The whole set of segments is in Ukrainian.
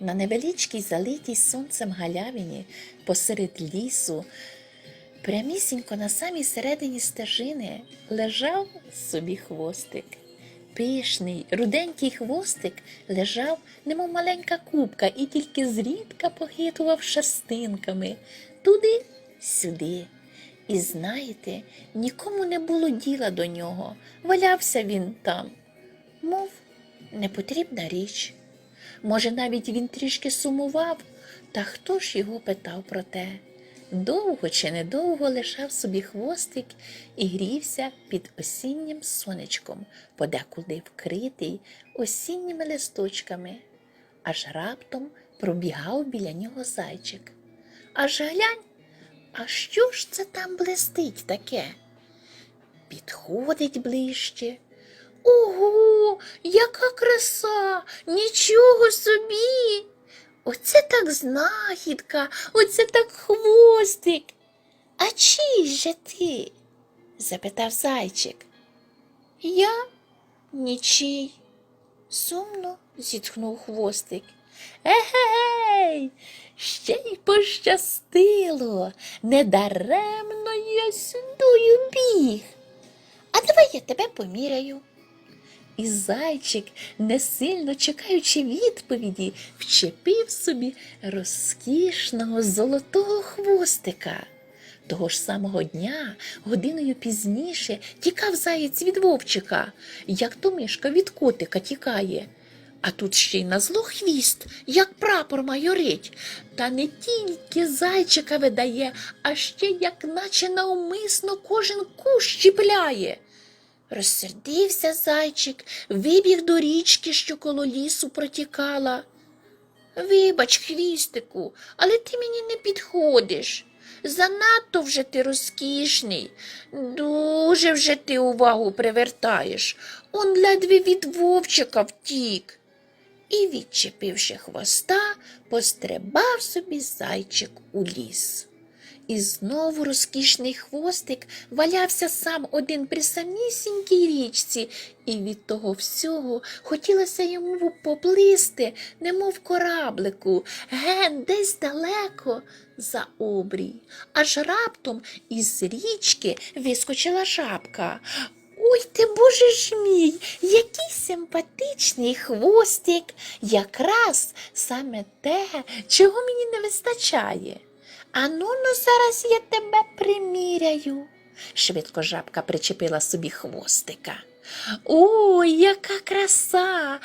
На невеличкій залитій сонцем галявині посеред лісу, прямісінько на самій середині стежини, лежав собі хвостик. Пишний, руденький хвостик лежав, немов маленька кубка, і тільки зрідка похитував шерстинками туди, сюди. І знаєте, нікому не було діла до нього. Валявся він там, мов непотрібна річ. Може, навіть він трішки сумував, та хто ж його питав про те? Довго чи недовго лишав собі хвостик і грівся під осіннім сонечком, подекуди вкритий осінніми листочками, аж раптом пробігав біля нього зайчик. Аж глянь, а що ж це там блистить таке? Підходить ближче. Ого, яка краса! Нічого собі! Оце так знахідка, оце так хвостик. А чий же ти? запитав зайчик. Я нічий. Сумно зітхнув хвостик. Егей, ще й пощастило. Недаремно я сюдою біг. А давай я тебе поміряю. І зайчик, не сильно чекаючи відповіді, вчепив собі розкішного золотого хвостика. Того ж самого дня, годиною пізніше, тікав заєць від вовчика, як то мишка від котика тікає. А тут ще й на зло хвіст, як прапор майорить, та не тільки зайчика видає, а ще як наче навмисно кожен кущ чіпляє. Розсердився зайчик, вибіг до річки, що коло лісу протікала. Вибач, хвістику, але ти мені не підходиш. Занадто вже ти розкішний, дуже вже ти увагу привертаєш. Он ледве від вовчика втік. І, відчепивши хвоста, пострибав собі зайчик у ліс. І знову розкішний хвостик валявся сам один при самісінькій річці, і від того всього хотілося йому поплисти, немов кораблику, ген десь далеко за обрій. Аж раптом із річки вискочила жабка. Ой ти, боже ж мій, який симпатичний хвостик, якраз саме те, чого мені не вистачає. Ану ну зараз я тебе приміряю. Швидко жабка причепила собі хвостика. Ой, яка краса!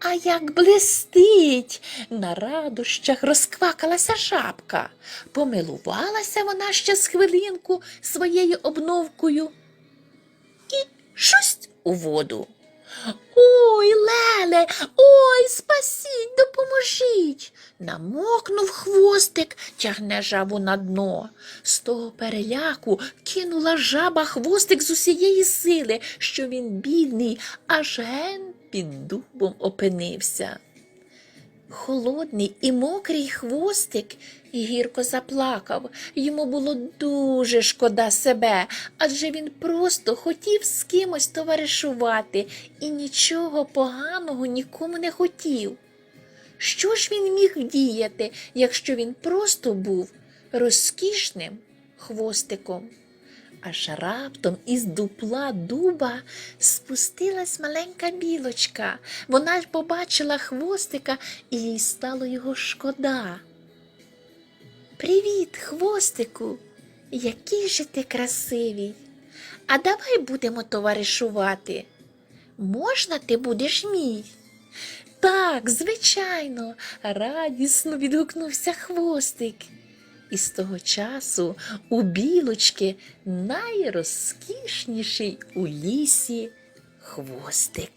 А як блистить! На радощах розквакалася жабка. Помилувалася вона ще з хвилинку своєю обновкою і шусть у воду. Ой, Леле, ой, спасіть, допоможіть. Намокнув хвостик, тягне жабу на дно. З того переляку кинула жаба хвостик з усієї сили, що він бідний, аж ген під дубом опинився. Холодний і мокрий хвостик гірко заплакав. Йому було дуже шкода себе, адже він просто хотів з кимось товаришувати і нічого поганого нікому не хотів. Що ж він міг діяти, якщо він просто був розкішним хвостиком? Аж раптом із дупла дуба спустилась маленька білочка. Вона ж побачила хвостика і їй стало його шкода. Привіт, хвостику, який же ти красивий. А давай будемо товаришувати. Можна ти будеш мій? Так, звичайно, радісно відгукнувся хвостик. І з того часу у білочки найрозкішніший у лісі хвостик.